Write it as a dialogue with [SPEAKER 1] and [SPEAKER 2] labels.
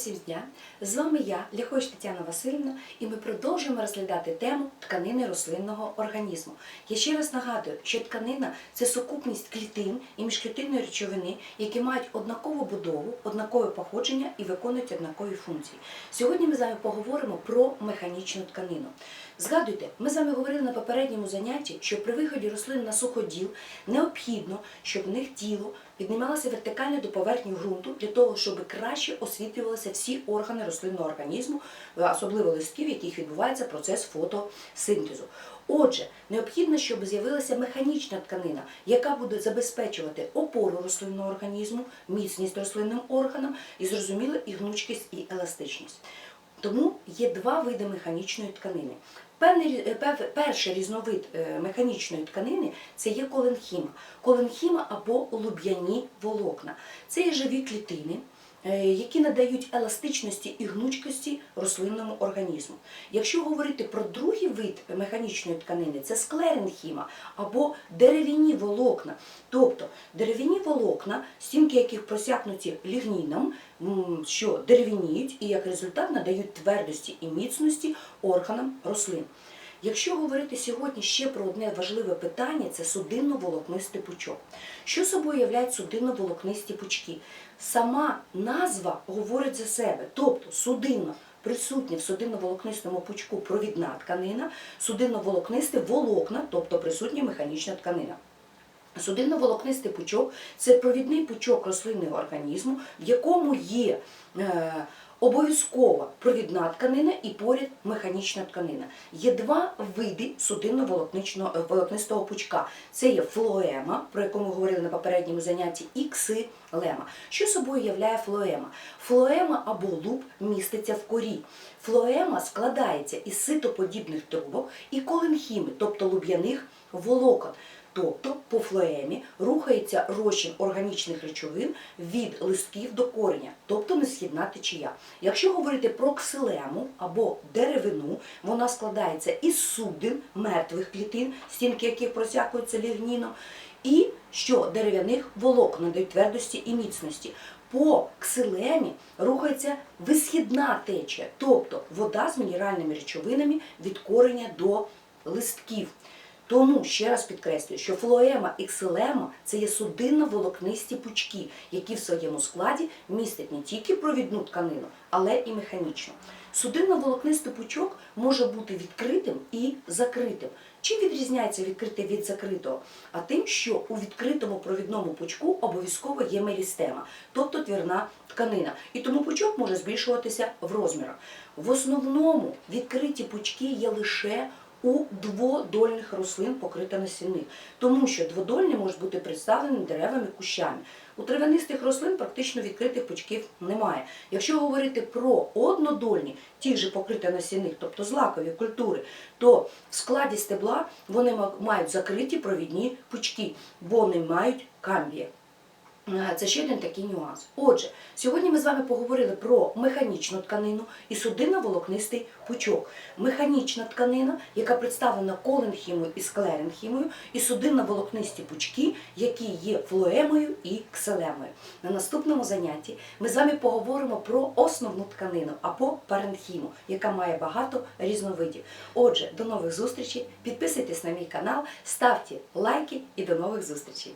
[SPEAKER 1] всім дня! З вами я, Ляхоч Тетяна Васильівна, і ми продовжуємо розглядати тему тканини рослинного організму. Я ще раз нагадую, що тканина це сукупність клітин і міжклітинної речовини, які мають однакову будову, однакове походження і виконують однакові функції. Сьогодні ми з вами поговоримо про механічну тканину. Згадуйте, ми з вами говорили на попередньому занятті, що при виході рослин на суходіл необхідно, щоб в них тіло піднімалося вертикально до поверхні ґрунту для того, щоб краще освітлювалися всі органи рослинного організму, е, особливо листків, в яких відбувається процес фотосинтезу. Отже, необхідно, щоб з'явилася механічна тканина, яка буде забезпечувати опору рослинного організму, міцність рослинним органам і зрозуміло і гнучкість і еластичність. Тому є два види механічної тканини. Певний, е, перший різновид е, механічної тканини це є коленхіма. Коленхіма або луб'яні волокна. Це є живі клітини, які надають еластичності і гнучкості рослинному організму. Якщо говорити про другий вид механічної тканини, це склеренхіма або дерев'яні волокна. Тобто дерев'яні волокна, стінки яких просякнуті лігніном, що дерев'яніють і як результат надають твердості і міцності органам рослин. Якщо говорити сьогодні ще про одне важливе питання, це судинно-волокнистий пучок. Що собою являють судинно-волокнисті пучки? Сама назва говорить за себе, тобто судинно присутня в судинно-волокнистому пучку провідна тканина, судинно-волокнисте волокна, тобто присутня механічна тканина. Судинно-волокнистий пучок це провідний пучок рослинного організму, в якому є е, обов'язкова провідна тканина і поряд механічна тканина. Є два види судинно-волокнистого пучка. Це є флоема, про яку ми говорили на попередньому занятті, і ксилема. Що собою являє флоема? Флоема або луб міститься в корі. Флоема складається із ситоподібних трубок і коленхіми, тобто луб'яних волокон. Тобто по флоемі рухається розчин органічних речовин від листків до кореня, тобто несхідна течія. Якщо говорити про ксилему або деревину, вона складається із судин мертвих клітин, стінки яких просякуються лігніном, і що дерев'яних волокон надають твердості і міцності. По ксилемі рухається висхідна течія, тобто вода з мінеральними речовинами від кореня до листків. Тому ще раз підкреслюю, що флоема і ксилема це є судинно-волокнисті пучки, які в своєму складі містять не тільки провідну тканину, але і механічну. Судинно-волокнистий пучок може бути відкритим і закритим. Чим відрізняється відкритий від закритого? А тим, що у відкритому провідному пучку обов'язково є мерістема, тобто твірна тканина. І тому пучок може збільшуватися в розмірах. В основному відкриті пучки є лише у дводольних рослин покрита насінних, тому що дводольні можуть бути представлені деревами, кущами. У травянистих рослин практично відкритих пучків немає. Якщо говорити про однодольні, ті ж покриті насінних, тобто злакові культури, то в складі стебла вони ма- мають закриті провідні пучки, бо не мають камбія. Е, Це ще один такий нюанс. Отже, сьогодні ми з вами поговорили про механічну тканину і судинно-волокнистий пучок. Механічна тканина, яка представлена коленхімою і склеренхімою, і судинно-волокнисті пучки, які є флоемою і кселемою. На наступному занятті ми з вами поговоримо про основну тканину або паренхіму, яка має багато різновидів. Отже, до нових зустрічей, підписуйтесь на мій канал, ставте лайки і до нових зустрічей.